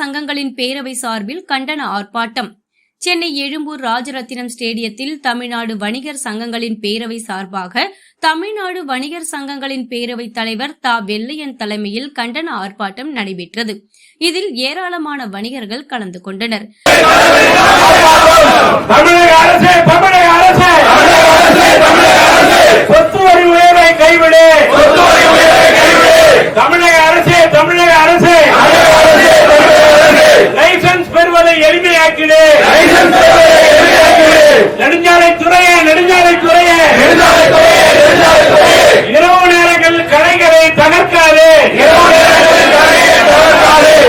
சங்கங்களின் பேரவை சார்பில் கண்டன ஆர்ப்பாட்டம். சென்னை எழும்பூர் ராஜரத்தினம் ஸ்டேடியத்தில் தமிழ்நாடு வணிகர் சங்கங்களின் பேரவை சார்பாக தமிழ்நாடு வணிகர் சங்கங்களின் பேரவைத் தலைவர் தா. வெள்ளையன் தலைமையில் கண்டன ஆர்ப்பாட்டம் நடைபெற்றது. இதில் ஏராளமான வணிகர்கள் கலந்து கொண்டனர் தமிழக அரசே தமிழக அரசே சொத்து வரி உயர்வை கைவிடு தமிழக அரசே தமிழக அரசே லைசன்ஸ் பெறுவதை எளிமையாக்கிடு நெடுஞ்சாலை துறையே நெடுஞ்சாலை துறையே இரவு நேரங்களில் கடைகளை தகர்க்காது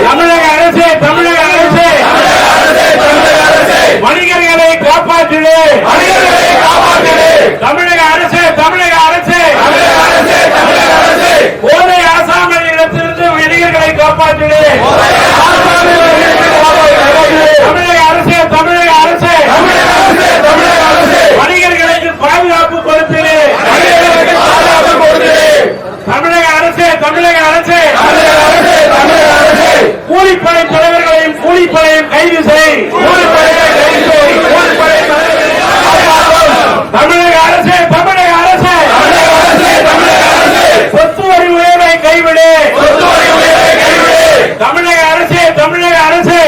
தமிழக அரசே தமிழக அரசே வணிகர்களை காப்பாற்றிடு தமிழக அரசு தமிழக அரசு போதை ஆசாமியிடத்திலிருந்து வணிகர்களை காப்பாற்றிடு தமிழக அரசு தமிழக அரசு வணிகர்களுக்கு பாதுகாப்பு கொடுத்திடு தமிழக அரசு தமிழக அரசு கூலிப்படை தலைவர்களையும் கூலிப்படையும் கைது செய் தமிழக அரசு தமிழக அரசு சொத்து வரி உயர்வை கைவிடு தமிழக அரசு தமிழக அரசு.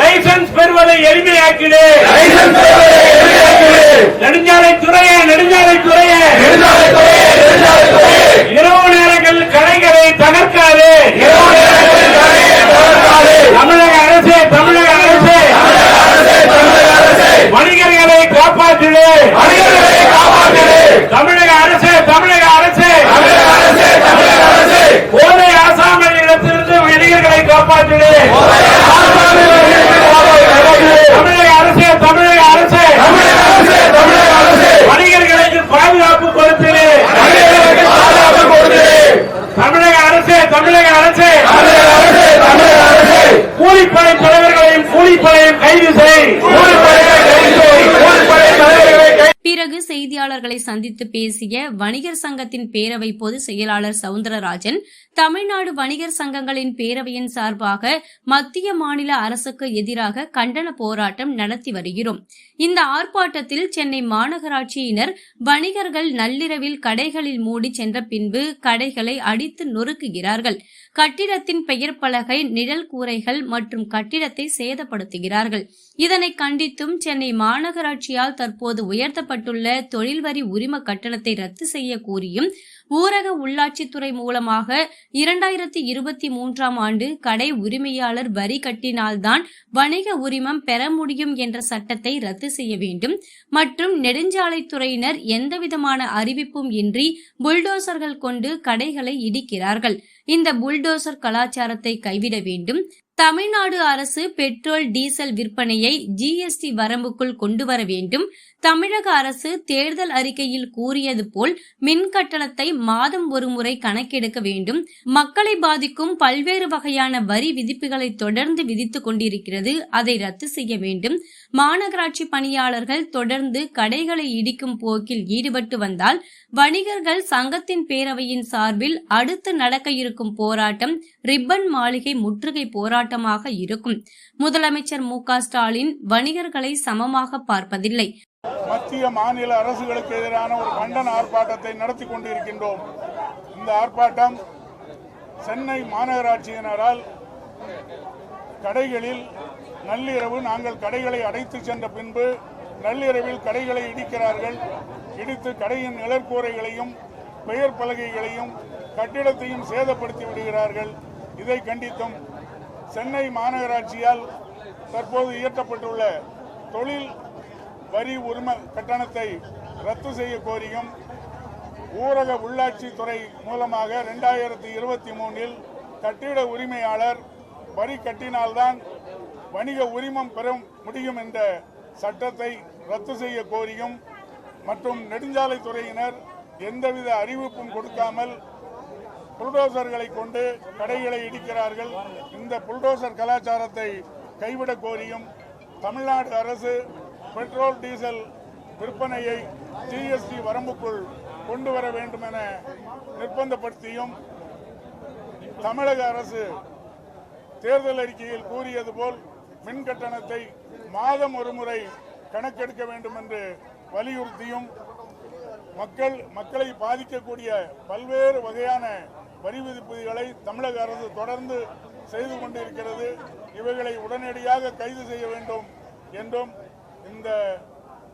லைசன்ஸ் பெறுவதை எளிமையாக்கிடு. நெடுஞ்சாலை துறையே நெடுஞ்சாலை துறையே. Hey! hey. பிறகு செய்தியாளர்களை சந்தித்து பேசிய வணிகர் சங்கத்தின் பேரவை பொதுச் செயலாளர் சவுந்தரராஜன் தமிழ்நாடு வணிகர் சங்கங்களின் பேரவையின் சார்பாக மத்திய மாநில அரசுக்கு எதிராக கண்டன போராட்டம் நடத்தி வருகிறோம். இந்த ஆர்ப்பாட்டத்தில் சென்னை மாநகராட்சியினர் வணிகர்கள் நள்ளிரவில் கடைகளில் மூடி சென்ற பின்பு கடைகளை அடித்து நொறுக்குகிறார்கள். கட்டிடத்தின் பெயர் பலகை நிழல் கூரைகள் மற்றும் கட்டிடத்தை சேதப்படுத்துகிறார்கள். இதனை கண்டித்தும் சென்னை மாநகராட்சியால் தற்போது உயர்த்தப்பட்டுள்ள தொழில் வரி உரிம கட்டணத்தை ரத்து செய்ய கோரியும் ஊரக உள்ளாட்சித்துறை மூலமாக இரண்டாயிரத்தி இருபத்தி மூன்றாம் ஆண்டு கடை உரிமையாளர் வரி கட்டினால்தான் வணிக உரிமம் பெற முடியும் என்ற சட்டத்தை ரத்து செய்ய வேண்டும். மற்றும் நெடுஞ்சாலைத்துறையினர் எந்தவிதமான அறிவிப்பும் இன்றி புல்டோசர்கள் கொண்டு கடைகளை இடிக்கிறார்கள். இந்த புல்டோசர் கலாச்சாரத்தை கைவிட வேண்டும். தமிழ்நாடு அரசு பெட்ரோல் டீசல் விற்பனையை ஜிஎஸ்டி வரம்புக்குள் கொண்டு வர வேண்டும். தமிழக அரசு தேர்தல் அறிக்கையில் கூறியது போல் மின் கட்டணத்தை மாதம் ஒருமுறை கணக்கெடுக்க வேண்டும். மக்களை பாதிக்கும் பல்வேறு வகையான வரி விதிப்புகளை தொடர்ந்து விதித்துக் கொண்டிருக்கிறது. அதை ரத்து செய்ய வேண்டும். மாநகராட்சி பணியாளர்கள் தொடர்ந்து கடைகளை இடிக்கும் போக்கில் ஈடுபட்டு வந்தால் வணிகர்கள் சங்கத்தின் பேரவையின் சார்பில் அடுத்து நடக்க இருக்கும் போராட்டம் ரிப்பன் மாளிகை முற்றுகை போராட்டமாக இருக்கும். முதலமைச்சர் மு ஸ்டாலின் வணிகர்களை சமமாக பார்ப்பதில்லை. மத்திய மாநில அரசுகளுக்கு எதிரான ஒரு கண்டன ஆர்ப்பாட்டத்தை நடத்தி கொண்டிருக்கின்றோம். இந்த ஆர்ப்பாட்டம் சென்னை மாநகராட்சியினரால் கடைகளில் நள்ளிரவு நாங்கள் கடைகளை அடைத்து சென்ற பின்பு நள்ளிரவில் கடைகளை இடிக்கிறார்கள். இடித்து கடையின் நிழற்கூரைகளையும் பெயர் பலகைகளையும் கட்டிடத்தையும் சேதப்படுத்தி விடுகிறார்கள். இதை கண்டித்தும் சென்னை மாநகராட்சியால் தற்போது இயற்றப்பட்டுள்ள தொழில் வரி உரிம கட்டணத்தை ரத்து செய்ய கோரியும் ஊரக உள்ளாட்சித்துறை மூலமாக ரெண்டாயிரத்தி இருபத்தி மூணில் கட்டிட உரிமையாளர் வரி கட்டினால்தான் வணிக உரிமம் பெற முடியும் என்ற சட்டத்தை ரத்து செய்ய கோரியும் மற்றும் நெடுஞ்சாலைத்துறையினர் எந்தவித அறிவிப்பும் கொடுக்காமல் புல்டோசர்களை கொண்டு கடைகளை இடிக்கிறார்கள். இந்த புல்டோசர் கலாச்சாரத்தை கைவிட கோரியும் தமிழ்நாடு அரசு பெட்ரோல் டீசல் விற்பனையை ஜிஎஸ்டி வரம்புக்குள் கொண்டு வர வேண்டும் என நிர்பந்தப்படுத்தியும் தமிழக அரசு தேர்தல் அறிக்கையில் கூறியது போல் மின் கட்டணத்தை மாதம் ஒரு முறை கணக்கெடுக்க வேண்டும் என்று வலியுறுத்தியும் மக்கள் மக்களை பாதிக்கக்கூடிய பல்வேறு வகையான வரி விதிப்புகளை தமிழக அரசு தொடர்ந்து செய்து கொண்டிருக்கிறது. இவைகளை உடனடியாக கைது செய்ய வேண்டும் என்றும் இந்த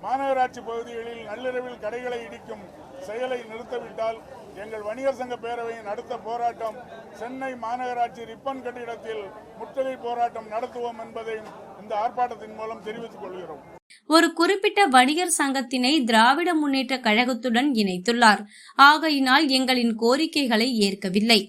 மாநகராட்சி பகுதிகளில் நள்ளிரவில் கடைகளை இடிக்கும் செயலை நிறுத்தவிட்டால் எங்கள் வணிகர் சங்க பேரவையின் அடுத்த போராட்டம் சென்னை மாநகராட்சி ரிப்பன் கட்டிடத்தில் முற்றுகை போராட்டம் நடத்துவோம் என்பதையும் இந்த ஆர்ப்பாட்டத்தின் மூலம் தெரிவித்துக் கொள்கிறோம். ஒரு குறிப்பிட்ட வணிகர் சங்கத்தினை திராவிட முன்னேற்ற கழகத்துடன் இணைத்துள்ளார். ஆகையினால் எங்களின் கோரிக்கைகளை ஏற்கவில்லை.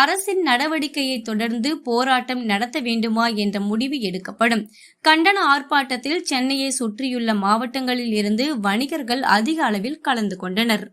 அரசின் நடவடிக்கையை தொடர்ந்து போராட்டம் நடத்த வேண்டுமா என்ற முடிவு எடுக்கப்படும். கண்டன ஆர்ப்பாட்டத்தில் சென்னையை சுற்றியுள்ள மாவட்டங்களில் இருந்து வணிகர்கள் அதிக அளவில் கலந்து கொண்டனர்.